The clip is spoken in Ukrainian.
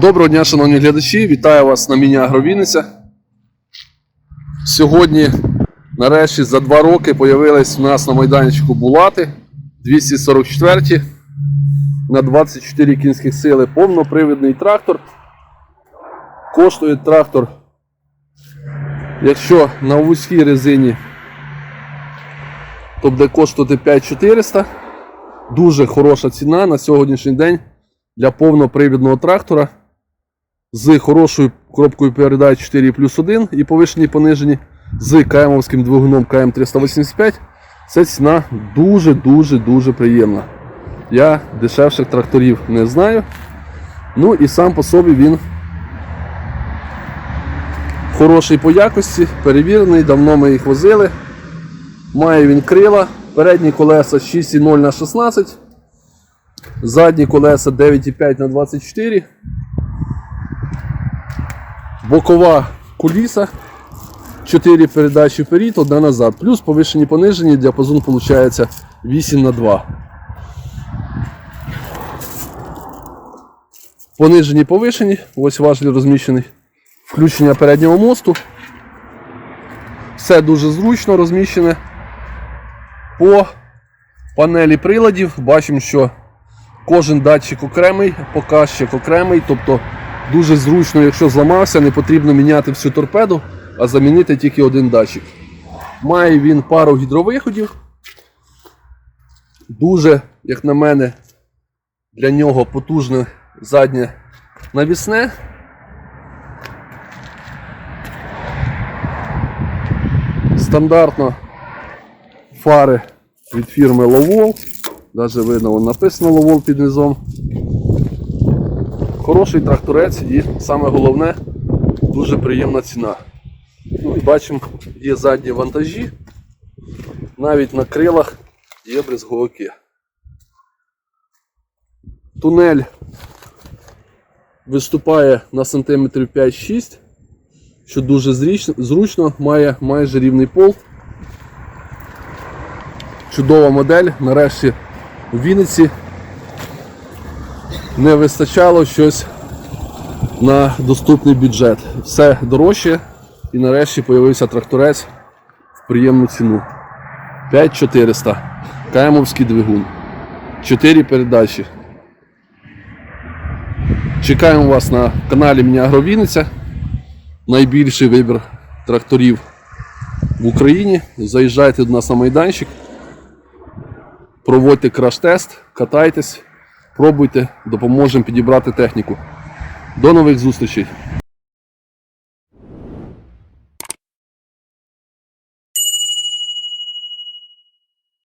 Доброго дня, шановні глядачі! Вітаю вас на міні Агровінниця. Сьогодні, нарешті, за два роки появились у нас на майданчику булати 244 на 24 кінських сили повнопривідний трактор. Коштує трактор, якщо на вузькій резині, то буде коштувати 5400. Дуже хороша ціна на сьогоднішній день для повнопривідного трактора з хорошою коробкою передач 4 плюс 1 і повишені і понижені з КМовським двигуном КМ385. Це ціна дуже-дуже дуже приємна. Я дешевших тракторів не знаю. Ну і сам по собі він хороший по якості, перевірений, давно ми їх возили. Має він крила, передні колеса 6,0 на 16, задні колеса 9,5 на 24. Бокова куліса, 4 передачі вперед, одна назад. Плюс повишені понижені, діапазон виходить 8 на 2. Понижені повишені, ось важлі розміщений. Включення переднього мосту. Все дуже зручно розміщене. По панелі приладів бачимо, що кожен датчик окремий, показчик окремий, тобто дуже зручно, якщо зламався, не потрібно міняти всю торпеду, а замінити тільки один датчик. Має він пару гідровиходів. Дуже, як на мене, для нього потужне заднє навісне. Стандартно фари від фірми Lowell. Навіть видно, написано Lowell під низом. Хороший тракторець і саме головне дуже приємна ціна. Ну і бачимо, є задні вантажі. Навіть на крилах є брезговики. Тунель виступає на сантиметрів 5-6, що дуже зручно, має майже рівний пол. Чудова модель. Нарешті у Вінниці не вистачало щось на доступний бюджет. Все дорожче і нарешті з'явився тракторець в приємну ціну. 5400. Каємовський двигун. 4 передачі. Чекаємо вас на каналі Міні Агровінниця. Найбільший вибір тракторів в Україні. Заїжджайте до нас на майданчик. Проводьте краш-тест, катайтесь, пробуйте, допоможемо підібрати техніку. До нових зустрічей!